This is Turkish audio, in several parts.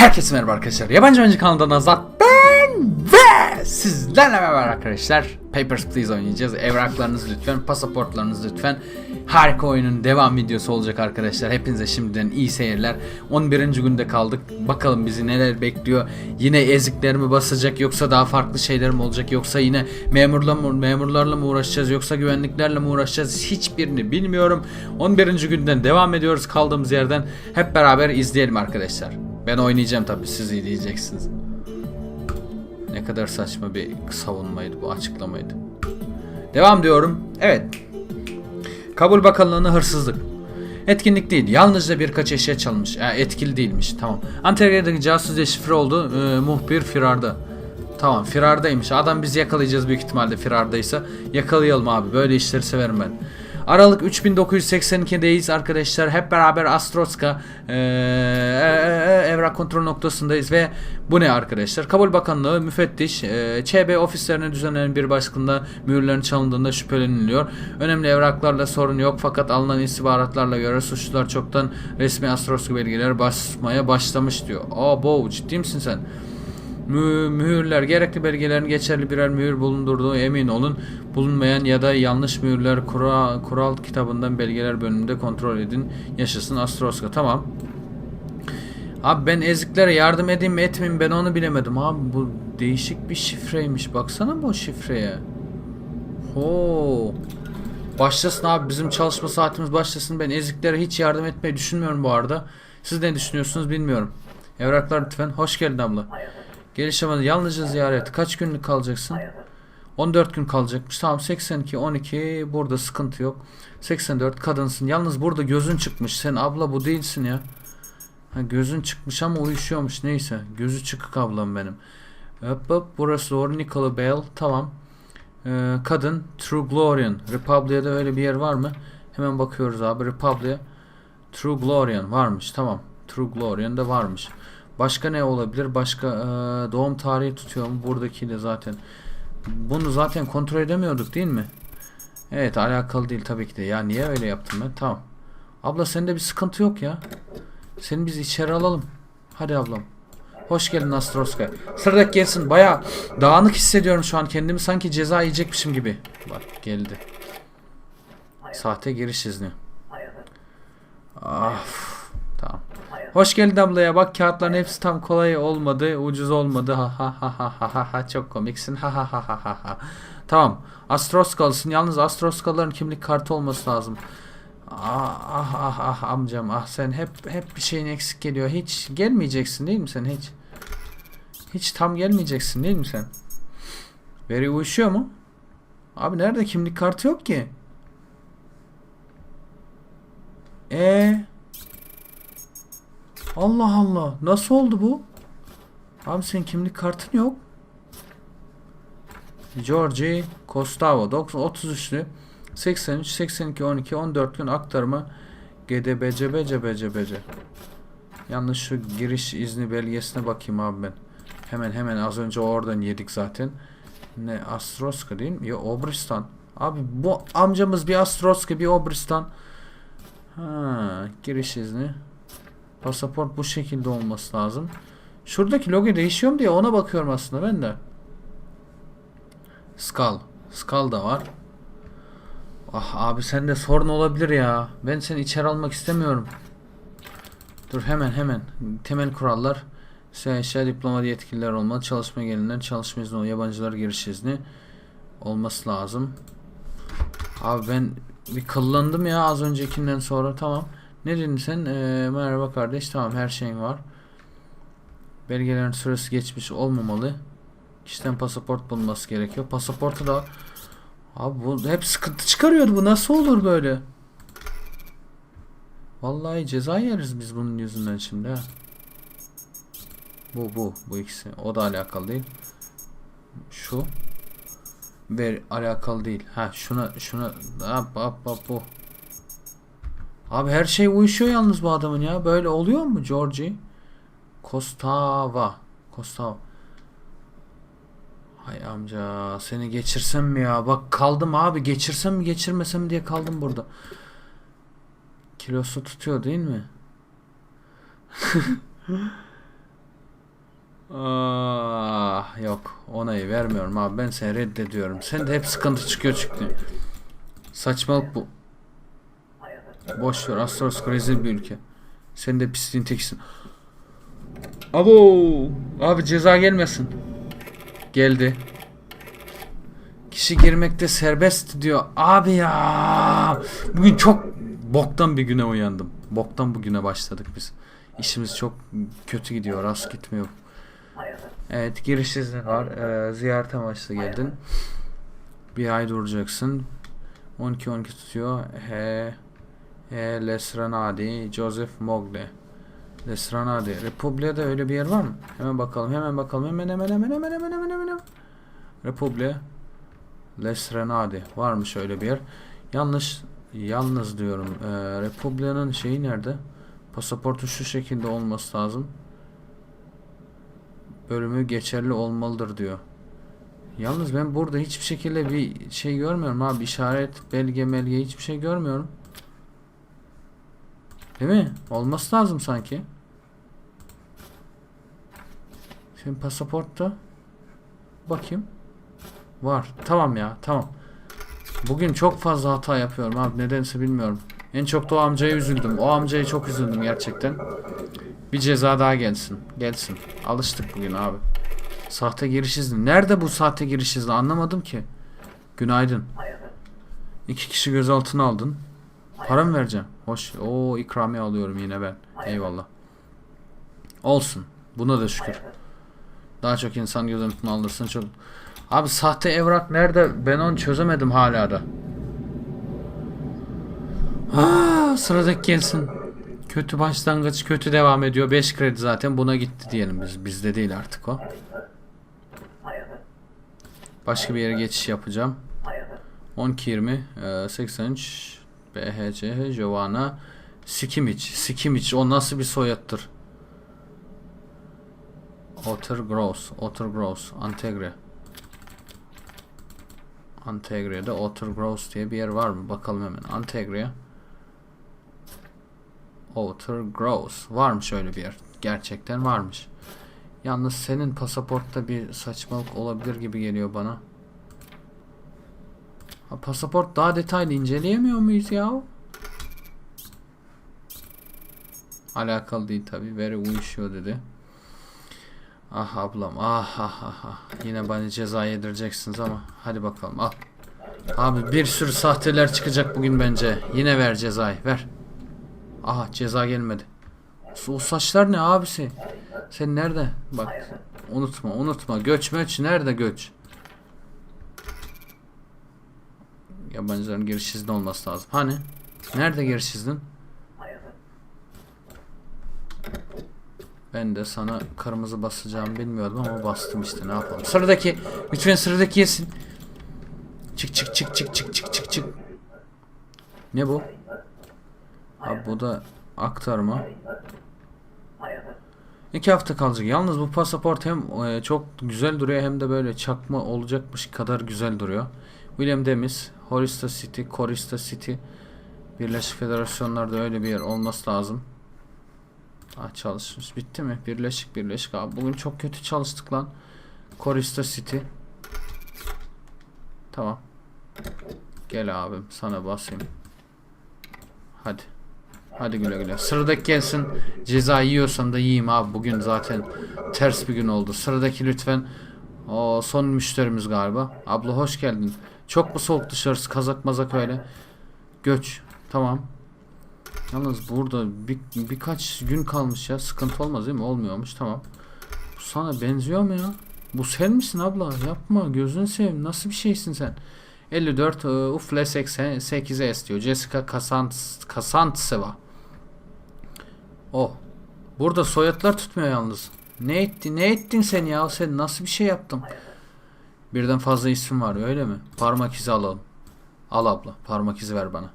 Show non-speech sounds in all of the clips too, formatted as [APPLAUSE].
Herkese merhaba arkadaşlar. Yabancı Oyuncu kanalından Azat ben ve sizlerle beraber arkadaşlar Papers, Please oynayacağız. Evraklarınız lütfen, pasaportlarınız lütfen. Harika oyunun devam videosu olacak arkadaşlar. Hepinize şimdiden iyi seyirler. 11. günde kaldık. Bakalım bizi neler bekliyor. Yine ezikler mi basacak yoksa daha farklı şeyler mi olacak yoksa yine memurla mı, memurlarla mı uğraşacağız yoksa güvenliklerle mi uğraşacağız hiçbirini bilmiyorum. 11. günden devam ediyoruz kaldığımız yerden. Hep beraber izleyelim arkadaşlar. Ben oynayacağım tabii siz iyi diyeceksiniz. Ne kadar saçma bir savunmaydı bu açıklamaydı. Devam diyorum. Evet. Kabul Bakanlığı'na hırsızlık. Etkinlik değil. Yalnızca birkaç eşya çalınmış. E, etkili değilmiş. Tamam. Antalya'daki casus deşifre oldu. E, muhbir firarda. Tamam firardaymış. Adam bizi yakalayacağız büyük ihtimalle firardaysa. Yakalayalım abi. Böyle işleri severim ben. Aralık 3982'deyiz arkadaşlar. Hep beraber Astroska e, e, e, evrak kontrol noktasındayız ve bu ne arkadaşlar? Kabul Bakanlığı müfettiş e, ÇB ofislerine düzenlenen bir baskında mühürlerin çalındığında şüpheleniliyor. Önemli evraklarla sorun yok fakat alınan istihbaratlarla göre suçlular çoktan resmi Astroska belgeleri basmaya başlamış diyor. Aa bu ciddi misin sen? Mü- mühürler gerekli belgelerin geçerli birer mühür bulundurduğu emin olun. Bulunmayan ya da yanlış mühürler kural, kural kitabından belgeler bölümünde kontrol edin. Yaşasın Astroska. Tamam. Abi ben eziklere yardım edeyim mi etmeyeyim ben onu bilemedim. Abi bu değişik bir şifreymiş. Baksana bu şifreye. Ho. Başlasın abi bizim çalışma saatimiz başlasın. Ben eziklere hiç yardım etmeyi düşünmüyorum bu arada. Siz ne düşünüyorsunuz bilmiyorum. Evraklar lütfen. Hoş geldin abla. Gelişemedi. Yalnızca ziyaret. Kaç günlük kalacaksın? 14 gün kalacakmış. Tamam 82 12 burada sıkıntı yok. 84 kadınsın. Yalnız burada gözün çıkmış. Sen abla bu değilsin ya. Ha, gözün çıkmış ama uyuşuyormuş. Neyse. Gözü çıkık ablam benim. Hop hop burası doğru. Nicola Bell. Tamam. Ee, kadın True Glorian. Republic'da öyle bir yer var mı? Hemen bakıyoruz abi. Republic. True Glorian varmış. Tamam. True Glorian da varmış. Başka ne olabilir? Başka e, doğum tarihi tutuyor mu? Buradakiyle zaten. Bunu zaten kontrol edemiyorduk değil mi? Evet alakalı değil tabii ki de. Ya niye öyle yaptım ben? Tamam. Abla sende bir sıkıntı yok ya. Seni biz içeri alalım. Hadi ablam. Hoş geldin Astroska. Sıradaki gelsin. Baya dağınık hissediyorum şu an kendimi. Sanki ceza yiyecekmişim gibi. Bak geldi. Sahte giriş izni. Ah, tamam. Hoş geldin ablaya. Bak kağıtların hepsi tam kolay olmadı. Ucuz olmadı. Ha ha ha ha ha ha ha. Çok komiksin. Ha ha ha ha ha ha. Tamam. Astroskalısın. Yalnız Astroskaların kimlik kartı olması lazım. Ah ah ah ah amcam ah sen hep hep bir şeyin eksik geliyor. Hiç gelmeyeceksin değil mi sen hiç? Hiç tam gelmeyeceksin değil mi sen? Veri uyuşuyor mu? Abi nerede kimlik kartı yok ki? E Allah Allah. Nasıl oldu bu? Abi senin kimlik kartın yok. Georgie Costavo 33'lü 83 82 12 14 gün aktarma GDBC BC BC BC Yalnız şu giriş izni belgesine bakayım abi ben. Hemen hemen az önce oradan yedik zaten. Ne Astroska değil mi? Ya Obristan. Abi bu amcamız bir Astroska bir Obristan. Ha, giriş izni. Pasaport bu şekilde olması lazım. Şuradaki logo değişiyor mu diye ona bakıyorum aslında ben de. Skal. Skal da var. Ah abi sende sorun olabilir ya. Ben seni içeri almak istemiyorum. Dur hemen hemen. Temel kurallar. Eşya diploma yetkililer olmalı. Çalışma gelinler, çalışma izni, yabancılar giriş izni olması lazım. Abi ben bir kıllandım ya az öncekinden sonra tamam. Ne dedin sen? Ee, merhaba kardeş. Tamam her şeyin var. Belgelerin süresi geçmiş olmamalı. Kişiden pasaport bulunması gerekiyor. Pasaportu da Abi bu hep sıkıntı çıkarıyordu bu nasıl olur böyle? Vallahi ceza yeriz biz bunun yüzünden şimdi ha. Bu bu bu ikisi. O da alakalı değil. Şu ver alakalı değil. Ha şuna şuna hop hop hop bu. Abi her şey uyuşuyor yalnız bu adamın ya. Böyle oluyor mu Georgie? Kostava. Kostava. Hay amca seni geçirsem mi ya? Bak kaldım abi geçirsem mi geçirmesem mi diye kaldım burada. Kilosu tutuyor değil mi? [LAUGHS] Ah, yok onayı vermiyorum abi ben seni reddediyorum. Sen de hep sıkıntı çıkıyor çıktı. Saçmalık bu. Boş ver Astros rezil bir ülke. Sen de pisliğin tekisin. Abo abi ceza gelmesin. Geldi. Kişi girmekte serbest diyor. Abi ya. Bugün çok boktan bir güne uyandım. Boktan bugüne başladık biz. İşimiz çok kötü gidiyor. Rast gitmiyor. Evet giriş izni var. Ee, ziyaret amaçlı geldin. Bir ay duracaksın. 12-12 tutuyor. He e, Lesranadi, Joseph Mogle. Lesranadi. Republia'da öyle bir yer var mı? Hemen bakalım, hemen bakalım. Hemen hemen hemen hemen hemen hemen hemen. Republia. Lesranadi. Varmış öyle bir yer. Yanlış, yalnız diyorum. E, Republia'nın şeyi nerede? Pasaportu şu şekilde olması lazım. Bölümü geçerli olmalıdır diyor. Yalnız ben burada hiçbir şekilde bir şey görmüyorum abi. işaret belge, belge hiçbir şey görmüyorum. Değil mi? Olması lazım sanki. Şimdi pasaportta bakayım. Var. Tamam ya. Tamam. Bugün çok fazla hata yapıyorum abi. Nedense bilmiyorum. En çok da o amcaya üzüldüm. O amcaya çok üzüldüm gerçekten. Bir ceza daha gelsin. Gelsin. Alıştık bugün abi. Sahte giriş izni. Nerede bu sahte giriş izni? Anlamadım ki. Günaydın. İki kişi gözaltına aldın. Para mı vereceğim? Hoş. Oo ikramiye alıyorum yine ben. Eyvallah. Olsun. Buna da şükür. Daha çok insan gözaltına alırsın çok. Abi sahte evrak nerede? Ben onu çözemedim hala da. Aa, sıradaki gelsin. Kötü başlangıç, kötü devam ediyor. 5 kredi zaten buna gitti diyelim biz. Bizde değil artık o. Başka bir yere geçiş yapacağım. 12-20 e, 83 BHC Giovanna Sikimic Sikimic o nasıl bir soyattır? Otter Gross Otter Gross Antegre Antegre'de Otter Gross diye bir yer var mı? Bakalım hemen. Antegre Otter Gross. Varmış öyle bir yer. Gerçekten varmış. Yalnız senin pasaportta bir saçmalık olabilir gibi geliyor bana. Ha, pasaport daha detaylı inceleyemiyor muyuz ya? Alakalı değil tabi. Veri uyuşuyor dedi. Ah ablam ah ah ah ah. Yine bana ceza yedireceksiniz ama hadi bakalım al. Abi bir sürü sahteler çıkacak bugün bence. Yine ver cezayı ver. Aha ceza gelmedi. O saçlar ne abisi? Sen nerede? Bak unutma unutma. Göç möç nerede göç? Yabancıların giriş izni olması lazım. Hani? Nerede giriş iznin? Ben de sana kırmızı basacağımı bilmiyordum ama bastım işte ne yapalım. Sıradaki lütfen sıradaki yesin. Çık çık çık çık çık çık çık çık. Ne bu? Abi bu da aktarma. İki hafta kalacak. Yalnız bu pasaport hem e, çok güzel duruyor hem de böyle çakma olacakmış kadar güzel duruyor. William Demis, Horista City, Korista City Birleşik Federasyonlarda öyle bir yer olması lazım. Ah çalışmış. Bitti mi? Birleşik Birleşik abi. Bugün çok kötü çalıştık lan. Korista City. Tamam. Gel abim sana basayım. Hadi. Hadi güle güle. Sıradaki gelsin. Ceza yiyorsan da yiyeyim abi. Bugün zaten ters bir gün oldu. Sıradaki lütfen. O son müşterimiz galiba. Abla hoş geldin. Çok mu soğuk dışarısı? Kazak mazak öyle. Göç. Tamam. Yalnız burada bir, birkaç gün kalmış ya. Sıkıntı olmaz değil mi? Olmuyormuş. Tamam. Bu sana benziyor mu ya? Bu sen misin abla? Yapma. Gözünü seveyim. Nasıl bir şeysin sen? 54 uh, Ufle 88'e istiyor. Jessica Kasant Kasantseva. O. Burada soyadlar tutmuyor yalnız. Ne ettin? Ne ettin sen ya? Sen nasıl bir şey yaptın? Birden fazla isim var öyle mi? Parmak izi alalım. Al abla. Parmak izi ver bana.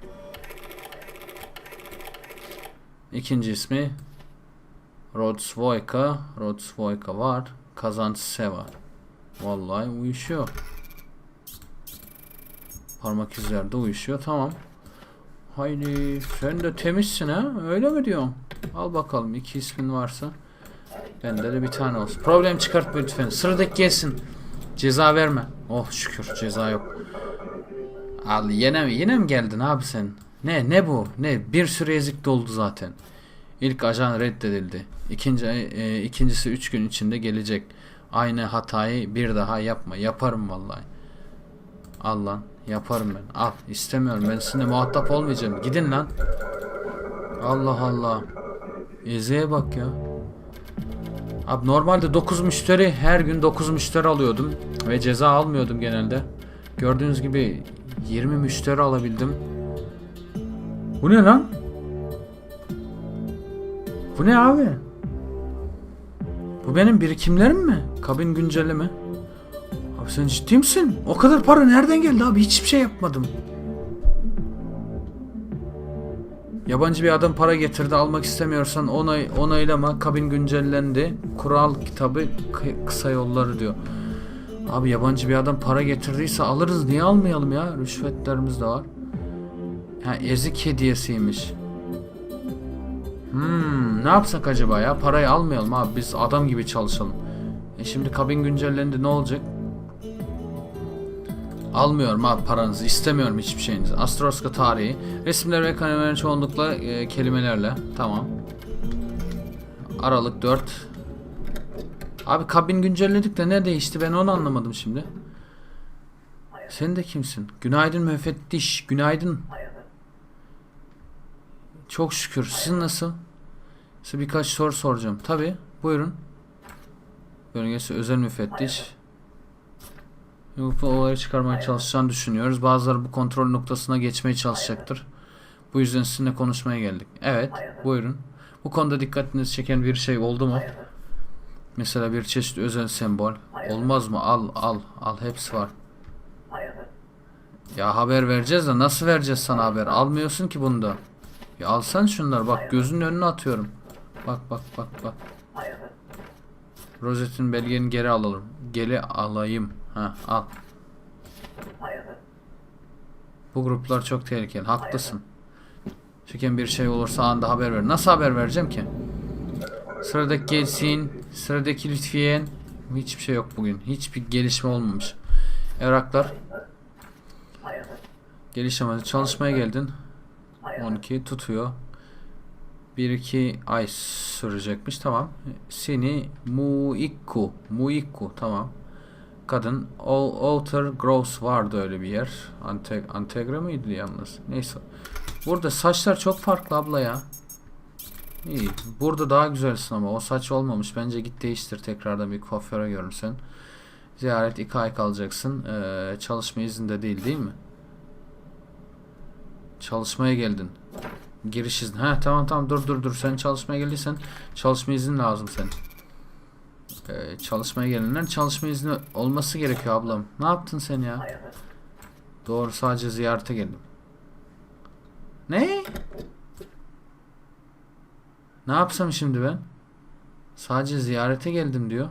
İkinci ismi Rodsvoyka. Rodsvoyka var. Kazantseva. Vallahi uyuşuyor. Parmak izler de uyuşuyor. Tamam. Haydi sen de temizsin ha? Öyle mi diyorsun? Al bakalım iki ismin varsa. Bende de bir tane olsun. Problem çıkartma lütfen. Sıradaki gelsin. Ceza verme. Oh şükür ceza yok. Al yine mi yine mi geldin abi sen? Ne ne bu? Ne bir sürü ezik doldu zaten. İlk ajan reddedildi. İkinci e, ikincisi 3 gün içinde gelecek. Aynı hatayı bir daha yapma. Yaparım vallahi. Al lan. Yaparım ben. Al. istemiyorum. Ben sizinle muhatap olmayacağım. Gidin lan. Allah Allah. Eze'ye bak ya. Abi normalde 9 müşteri her gün 9 müşteri alıyordum ve ceza almıyordum genelde. Gördüğünüz gibi 20 müşteri alabildim. Bu ne lan? Bu ne abi? Bu benim birikimlerim mi? Kabin güncelleme. Abi sen ciddi misin? O kadar para nereden geldi abi? Hiçbir şey yapmadım. Yabancı bir adam para getirdi almak istemiyorsan onay onaylama kabin güncellendi kural kitabı kı- kısa yolları diyor. Abi yabancı bir adam para getirdiyse alırız niye almayalım ya rüşvetlerimiz de var. Ha ezik hediyesiymiş. Hmm ne yapsak acaba ya parayı almayalım abi biz adam gibi çalışalım. E şimdi kabin güncellendi ne olacak? Almıyorum abi paranızı. istemiyorum hiçbir şeyinizi. Astroska tarihi. Resimler ve kalemlerin çoğunlukla e, kelimelerle. Tamam. Aralık 4. Abi kabin güncelledik de ne değişti ben onu anlamadım şimdi. Sen de kimsin? Günaydın müfettiş. Günaydın. Çok şükür. Sizin nasıl? Size birkaç soru soracağım. Tabi. Buyurun. Bölgesi özel müfettiş. Bu olayı çıkarmaya çalışacağını düşünüyoruz. Bazıları bu kontrol noktasına geçmeye çalışacaktır. Bu yüzden sizinle konuşmaya geldik. Evet, buyurun. Bu konuda dikkatinizi çeken bir şey oldu mu? Mesela bir çeşit özel sembol. Olmaz mı? Al, al, al. Hepsi var. Ya haber vereceğiz de nasıl vereceğiz sana haber? Almıyorsun ki bunda. Ya alsan şunları bak gözünün önüne atıyorum. Bak bak bak bak. Rosetin belgeni geri alalım. Geri alayım. Ha al. Bu gruplar çok tehlikeli. Haklısın. Çeken bir şey olursa anında haber ver. Nasıl haber vereceğim ki? Sıradaki gelsin. Sıradaki lütfiyen. Hiçbir şey yok bugün. Hiçbir gelişme olmamış. Evraklar. Gelişemedi. Çalışmaya geldin. 12 tutuyor. 1-2 ay sürecekmiş. Tamam. Seni Muikku. Muikku. Tamam. Kadın All Outer Gross vardı öyle bir yer. Ante Antegre miydi yalnız? Neyse. Burada saçlar çok farklı abla ya. İyi. Burada daha güzelsin ama o saç olmamış. Bence git değiştir tekrardan bir kuaföre görünsen. Ziyaret 2 ay kalacaksın. Ee, çalışma izinde değil değil mi? Çalışmaya geldin. Giriş izni. Ha tamam tamam dur dur dur. Sen çalışmaya geldiysen çalışma izin lazım senin. Ee, çalışmaya gelenler çalışma izni olması gerekiyor ablam. Ne yaptın sen ya? Doğru sadece ziyarete geldim. Ne? Ne yapsam şimdi ben? Sadece ziyarete geldim diyor.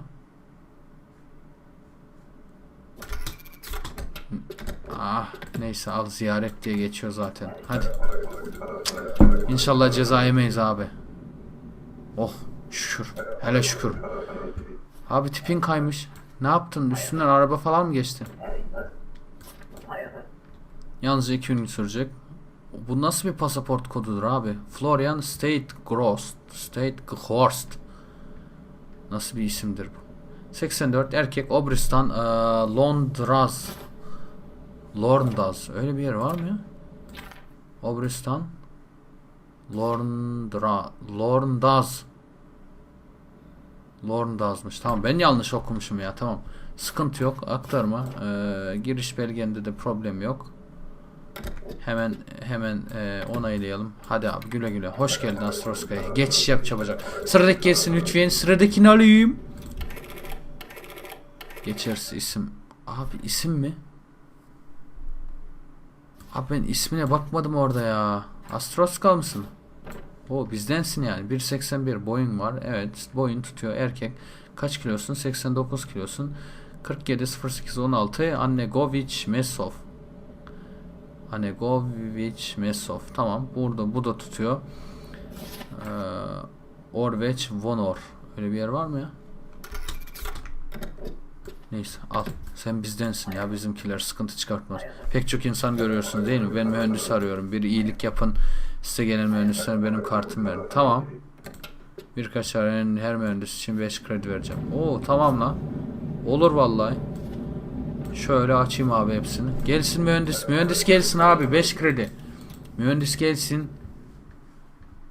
Ah neyse al ziyaret diye geçiyor zaten. Hadi. İnşallah ceza yemeyiz abi. Oh şükür. Hele şükür. Abi tipin kaymış. Ne yaptın? Üstünden araba falan mı geçti? Yalnızca iki gün sürecek. Bu nasıl bir pasaport kodudur abi? Florian State Grost. State Horst. Nasıl bir isimdir bu? 84 erkek Obristan eee, Londraz. Lorndaz. Öyle bir yer var mı ya? Obristan Lorndra Lorndaz. Lorndaz'mış. Tamam ben yanlış okumuşum ya. Tamam. Sıkıntı yok. Aktarma. Ee, giriş belgende de problem yok. Hemen hemen e, onaylayalım. Hadi abi güle güle. Hoş geldin Astroska'ya. Geçiş yap çabucak. Sıradaki gelsin lütfen. Sıradakini alayım. Geçerse isim. Abi isim mi? Abi ben ismine bakmadım orada ya. Astroskal mısın? O bizdensin yani. 1.81 boyun var. Evet boyun tutuyor erkek. Kaç kilosun? 89 kilosun. 47 08 16 Annegovic Mesov. Annegovic Mesov. Tamam. Burada bu da tutuyor. Ee, Orveç Vonor. Öyle bir yer var mı ya? Neyse al. Sen bizdensin ya bizimkiler sıkıntı çıkartmaz. Pek çok insan görüyorsun değil mi? Ben mühendis arıyorum. Bir iyilik yapın. Size gelen mühendisler benim kartım verin. Tamam. Birkaç öğrenin her mühendis için 5 kredi vereceğim. Oo tamam lan. Olur vallahi. Şöyle açayım abi hepsini. Gelsin mühendis. Mühendis gelsin abi 5 kredi. Mühendis gelsin.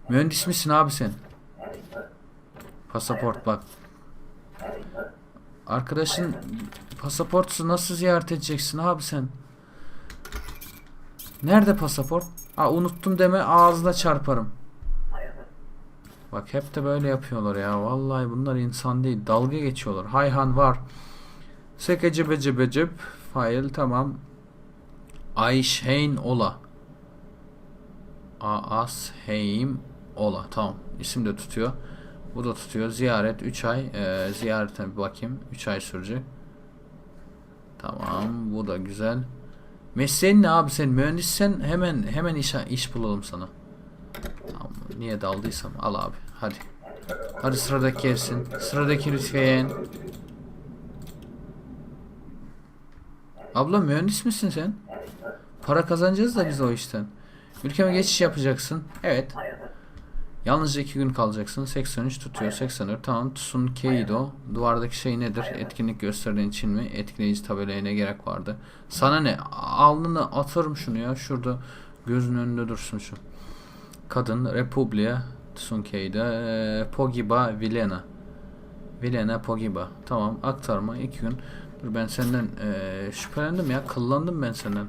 Mühendis misin abi sen? Pasaport bak. Arkadaşın pasaportsuz nasıl ziyaret edeceksin abi sen? Nerede pasaport? Aa unuttum deme ağzına çarparım. Bak hep de böyle yapıyorlar ya. Vallahi bunlar insan değil. Dalga geçiyorlar. Hayhan var. Sekece bece becep. Fail tamam. Ayşeyn Ola. Aas Heim Ola. Tamam. İsim de tutuyor. Bu da tutuyor. Ziyaret 3 ay. Ee, ziyarete bir bakayım. 3 ay sürecek. Tamam. Bu da güzel. Mesleğin ne abi sen mühendissen hemen hemen iş iş bulalım sana. Tamam. Niye daldıysam al abi. Hadi. Hadi sıradaki gelsin. Sıradaki lütfen. Abla mühendis misin sen? Para kazanacağız da biz o işten. Ülkeme geçiş yapacaksın. Evet. Yalnızca iki gün kalacaksın. 83 tutuyor. 84 tamam. Tsun Keido. Duvardaki şey nedir? Etkinlik gösterilen için mi? Etkileyici tabelaya ne gerek vardı? Sana ne? Alnını atarım şunu ya. Şurada gözün önünde dursun şu. Kadın Republia Tsun Keido. Ee, Pogiba Vilena. Vilena Pogiba. Tamam aktarma. iki gün. Dur ben senden ee, şüphelendim ya. Kıllandım ben senden.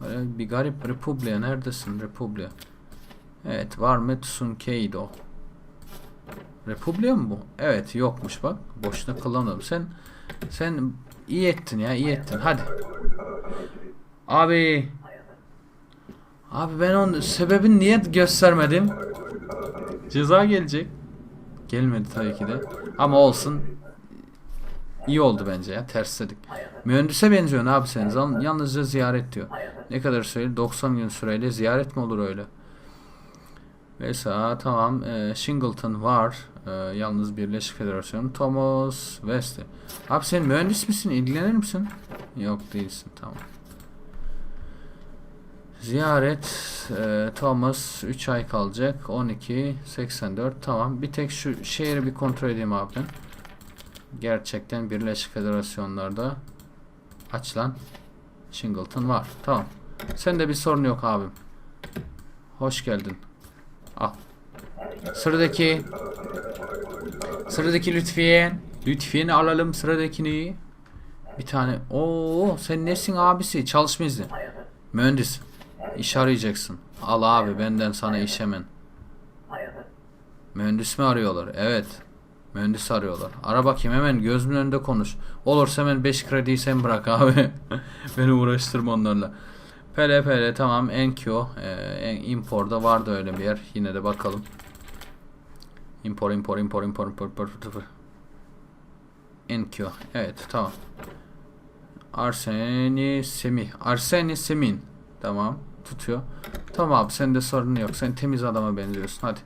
Böyle bir garip Republia. Neredesin Republia? Evet var mı Tsunkeido? Republia mı bu? Evet yokmuş bak. Boşuna kullanmadım. Sen sen iyi ettin ya iyi ettin. Hadi. Abi. Abi ben onun sebebini niye göstermedim? Ceza gelecek. Gelmedi tabii ki de. Ama olsun. İyi oldu bence ya. Tersledik. Mühendise benziyorsun abi sen. Yalnızca ziyaret diyor. Ne kadar süreli? 90 gün süreyle ziyaret mi olur öyle? Mesela tamam e, Shingleton var. E, yalnız Birleşik Federasyon. Thomas West. Abi sen mühendis misin? İlgilenir misin? Yok değilsin. Tamam. Ziyaret e, Thomas 3 ay kalacak. 12 84 tamam. Bir tek şu şehri bir kontrol edeyim abi. Gerçekten Birleşik Federasyonlarda açılan Shingleton var. Tamam. Sende bir sorun yok abim. Hoş geldin. Al. Sıradaki Sıradaki lütfen. Lütfen alalım sıradakini. Bir tane. Oo sen nesin abisi? Çalışma izni. Mühendis. İş arayacaksın. Al abi benden sana iş hemen. Mühendis mi arıyorlar? Evet. Mühendis arıyorlar. Ara bakayım hemen gözümün önünde konuş. Olursa hemen 5 krediyi sen bırak abi. [LAUGHS] Beni uğraştırma onlarla. Pele pele tamam Enkyo ee, Impor'da vardı öyle bir yer. Yine de bakalım. Impor impor impor impor impor impor impor. Enkyo. Evet tamam. Arseni Semih. Arseni Semin. Tamam. Tutuyor. Tamam abi sende sorun yok. Sen temiz adama benziyorsun. Hadi.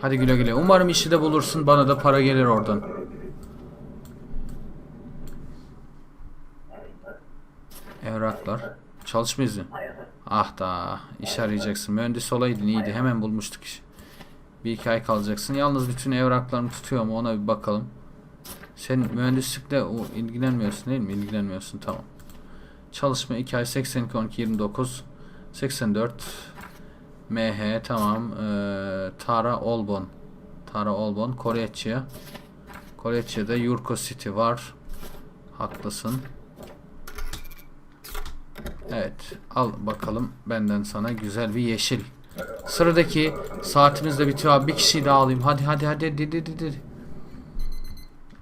Hadi güle güle. Umarım işi de bulursun. Bana da para gelir oradan. Evraklar. Çalışma izni. Ah da iş arayacaksın. Mühendis olaydın iyiydi. Hemen bulmuştuk iş. Bir iki ay kalacaksın. Yalnız bütün evraklarını tutuyor mu ona bir bakalım. Sen mühendislikle ilgilenmiyorsun değil mi? İlgilenmiyorsun tamam. Çalışma 2 ay 82 12 29 84 MH tamam. Ee, Tara Olbon. Tara Olbon Koreçya. Koreçya'da Yurko City var. Haklısın. Evet. Al bakalım benden sana güzel bir yeşil. Sıradaki saatimiz de bitiyor abi. Bir kişiyi daha alayım. Hadi hadi hadi hadi hadi, hadi.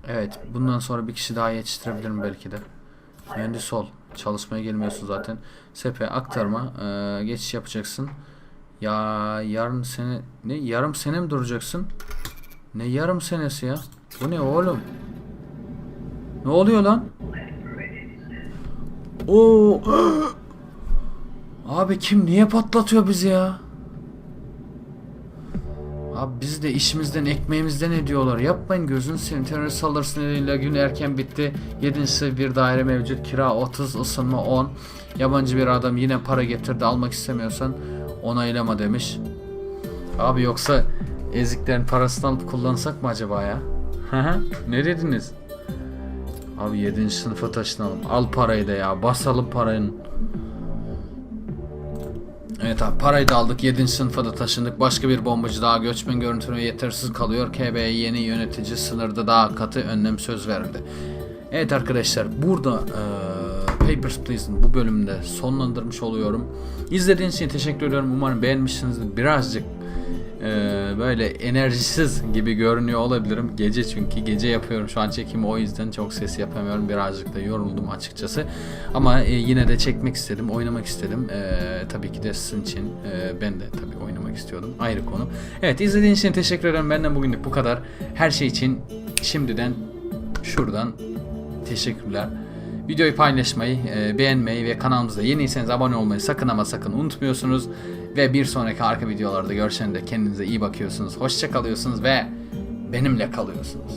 Evet. Bundan sonra bir kişi daha yetiştirebilirim belki de. Mühendis ol. Çalışmaya gelmiyorsun zaten. Sepe aktarma. Ee, geçiş yapacaksın. Ya yarın sene ne yarım sene mi duracaksın? Ne yarım senesi ya? Bu ne oğlum? Ne oluyor lan? Oo. Abi kim niye patlatıyor bizi ya? Abi biz de işimizden ekmeğimizden ediyorlar. Yapmayın gözünü seveyim. Terörist saldırısı nedeniyle gün erken bitti. 7. bir daire mevcut. Kira 30, ısınma 10. Yabancı bir adam yine para getirdi. Almak istemiyorsan onaylama demiş. Abi yoksa eziklerin parasını alıp kullansak mı acaba ya? Ne dediniz? Abi 7. sınıfa taşınalım. Al parayı da ya. Basalım parayın. Evet abi parayı da aldık. 7. sınıfa da taşındık. Başka bir bombacı daha göçmen görüntüleme yetersiz kalıyor. KB'ye yeni yönetici sınırda daha katı önlem söz verildi. Evet arkadaşlar burada eee Papers, Please'in bu bölümde sonlandırmış oluyorum. İzlediğiniz için teşekkür ediyorum. Umarım beğenmişsinizdir. Birazcık eee, böyle enerjisiz gibi görünüyor olabilirim. Gece çünkü gece yapıyorum şu an çekimi o yüzden çok ses yapamıyorum. Birazcık da yoruldum açıkçası. Ama e, yine de çekmek istedim, oynamak istedim. Eee, tabii ki de sizin için eee, ben de tabii oynamak istiyordum. Ayrı konu. Evet izlediğiniz için teşekkür ederim. Benden bugünlük bu kadar. Her şey için şimdiden şuradan teşekkürler. Videoyu paylaşmayı, e, beğenmeyi ve kanalımıza yeniyseniz abone olmayı sakın ama sakın unutmuyorsunuz. Ve bir sonraki arka videolarda görüşene de kendinize iyi bakıyorsunuz. Hoşça kalıyorsunuz ve benimle kalıyorsunuz.